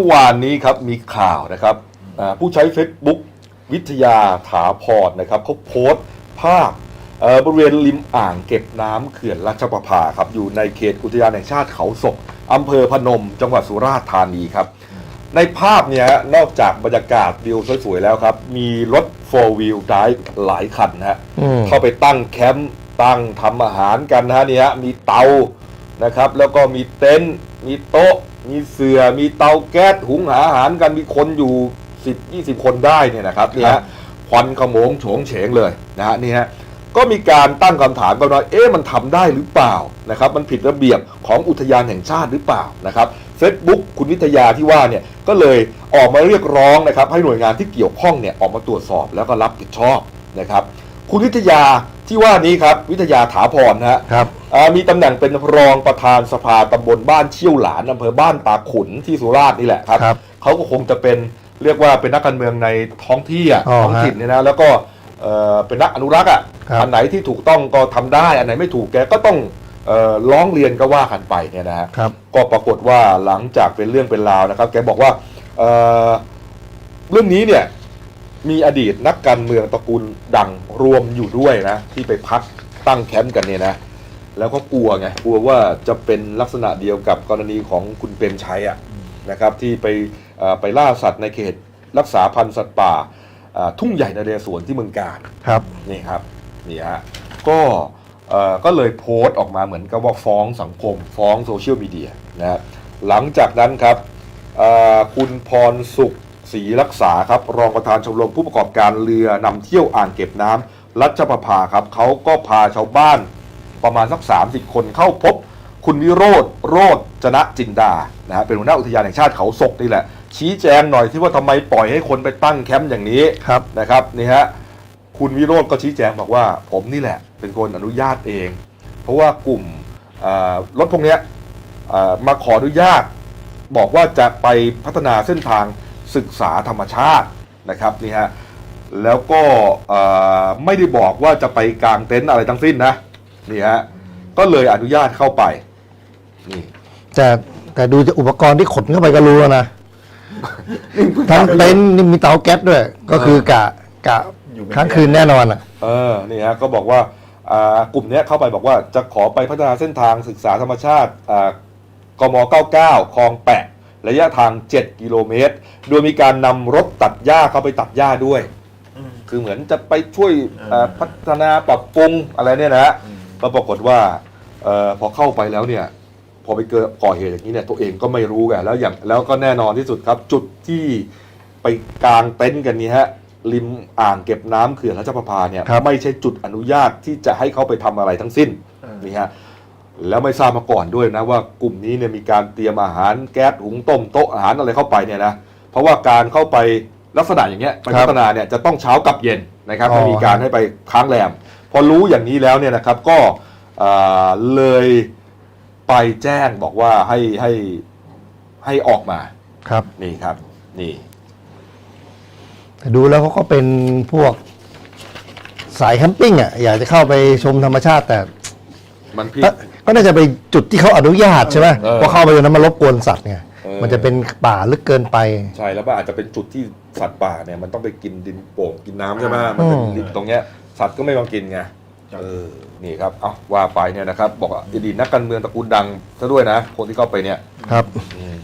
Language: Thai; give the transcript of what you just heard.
มื่อวานนี้ครับมีข่าวนะครับอ่าผู้ใช้ Facebook วิทยาถาพรนะครับเขาโพสต์ภาพเอ่อบริเวณริมอ่างเก็บน้ำเขื่อนราชประภาครับอยู่ในเขตอุทยานแห่งชาติเขาศกอำเภอพนม จังหวัดสุราษฎร์ธานีครับ ในภาพเนี่ยฮะนอกจากบรรยากาศวิวสวยๆแล้วครับ มีรถ 4 wheel drive หลายคันนะฮะอืมเข้าไปตั้งแคมป์ตั้งทำอาหารกันนะฮะเนี่ยฮะมีเตานะครับ แล้วก็มีเต็นท์มีโต๊ะ มีเสือ่อมีเตาแก๊สหุงหาอาหารกันมีคนอยู่10 20คนได้เนี่ยนะครับเนี่ยครัฮะบควันขโมงโฉงเฉงเลยนะฮะนี่ฮะก็มีการตั้งคำถามกันว่าเอ๊ะมันทำได้หรือเปล่านะครับมันผิดระเบียบของอุทยานแห่งชาติหรือเปล่านะครับเฟซบุ๊กคุณวิทยาที่ว่าเนี่ยก็เลยออกมาเรียกร้องนะครับให้หน่วยงานที่เกี่ยวข้องเนี่ยออกมาตรวจสอบแล้วก็รับผิดชอบนะครับคุณวิทยา ที่ว่านี้ครับวิทยาถาพรนะฮะครับอ่ามีตำแหน่งเป็นรองประธานสภาตำบลบ้านเชี่ยวหลานอำเภอบ้านตาขุนที่สุราษฎร์นี่แหละครับครับเขาก็คงจะเป็นเรียกว่าเป็นนักการเมืองในท้องที่อะอ๋อท้องถิ่นเนี่ยนะแล้วก็เอ่อเป็นนักอนุรักษ์อะครับ อันไหนที่ถูกต้องก็ทำได้ อันไหนไม่ถูกแกก็ต้องเอ่อร้องเรียนก็ว่ากันไปเนี่ยนะฮะ ครับ ก็ปรากฏว่าหลังจากเป็นเรื่องเป็นราวนะครับ แกบอกว่าเอ่อเรื่องนี้เนี่ย มีอดีตนักการเมืองตระกูลดังรวมอยู่ด้วยนะ ที่ไปพักตั้งแคมป์กันเนี่ยนะ แล้วก็กลัวไงกลัวว่าจะเป็นลักษณะเดียวกับกรณีของคุณเปรมชัยอะนะครับที่ไปเอ่อไปล่าสัตว์ในเขตรักษาพันธุ์สัตว์ป่าอ่าทุ่งใหญ่นเรศวรที่เมืองกาญครับนี่ครับนี่ฮะก็เอ่อก็เลยโพสต์ออกมาเหมือนกับว่าฟ้องสังคม ฟ้องโซเชียลมีเดียนะฮะหลังจากนั้นครับเอ่อคุณพรสุข ศรีรักษาครับรองประธานชมรมผู้ประกอบการเรือนำเที่ยวอ่างเก็บน้ำรัชประภาครับเขาก็พาชาวบ้านประมาณสัก 30 คนเข้าพบ คุณวิโรธโรธจนะจินดานะฮะเป็นหัวหน้าอุทยานแห่งชาติเขาศกนี่แหละ ชี้แจงหน่อยที่ว่าทำไมปล่อยให้คนไปตั้งแคมป์อย่างนี้ครับนะครับนี่ฮะคุณวิโรธก็ชี้แจงบอกว่า ผมนี่แหละ เป็นคนอนุญาตเอง เพราะว่ากลุ่มเอ่อรถพวกเนี้ยเอ่อมาขออนุญาต บอกว่าจะไปพัฒนาเส้นทาง ศึกษาธรรมชาตินะครับนี่ฮะแล้วก็เอ่อไม่ได้บอกว่าจะไปกางเต็นท์อะไรทั้งสิ้นนะนี่ฮะก็เลยอนุญาตเข้าไปนี่แต่แต่ดูจากอุปกรณ์ที่ขนเข้าไปก็รู้แล้วนะทั้งเต็นท์นี่มีเตาแก๊สด้วย ก็คือกะกะอยู่ไม่ค้างคืนแน่นอนอะ เออนี่ฮะก็บอกว่าอ่ากลุ่มเนี้ยเข้าไปบอกว่าจะขอไปพัฒนาเส้นทางศึกษาธรรมชาติอ่ากม 99 คลองแปะ ระยะทาง 7 กิโลเมตร โดยมีการนำรถตัดหญ้าเข้าไปตัดหญ้าด้วย อืม คือเหมือนจะไปช่วยเออเอ่อพัฒนาปรับปรุงอะไรเนี่ยนะฮะอืมก็ปรากฏว่าเออพอเข้าไปแล้วเนี่ย พอไปเกิดก่อเหตุอย่างนี้เนี่ยตัวเองก็ไม่รู้ไงแล้วอย่างแล้วก็แน่นอนที่สุดครับ จุดที่ไปกางเต็นท์กันนี้ฮะริมอ่างเก็บน้ำเขื่อนราชประภาเนี่ยครับ ไม่ใช่จุดอนุญาตที่จะให้เขาไปทำอะไรทั้งสิ้นเออนี่ฮะ แล้วไม่ทราบมาก่อนด้วยนะว่ากลุ่มนี้เนี่ยมีการเตรียมอาหารแก๊สหุงต้มโต๊ะอาหารอะไรเข้าไปเนี่ยนะเพราะว่าการเข้าไปลักษณะอย่างเงี้ยไปครับพัฒนาเนี่ยจะต้องเช้ากับเย็นนะครับอ๋อไม่มีการให้ไปค้างแรมพอรู้อย่างนี้แล้วเนี่ยนะครับก็อ่าเลยไปแจ้งบอกว่าให้ให้ให้ออกมาครับนี่ครับ นี่แต่ดูแล้วเขาก็เป็นพวกสายแคมปิ้งอะอยากจะเข้าไปชมธรรมชาติแต่มันผิด ก็ก็น่าจะไปจุดที่เขาอนุญาตใช่ไหมเออเพราะเข้าไปตรงนั้นมันรบกวนสัตว์ไงเออมันจะเป็นป่าลึกเกินไป ใช่แล้วมันอาจจะเป็นจุดที่สัตว์ป่าเนี่ยมันต้องไปกินดินโป่งกินน้ำใช่ไหมมันเป็นอืมดินตรงเนี้ยสัตว์ก็ไม่มากินไงเออนี่ครับเอาว่าไปเนี่ยนะครับ บอกว่าอดีตนักการเมืองตระกูลดังซะด้วยนะคนที่เข้าไปเนี่ยครับ อืม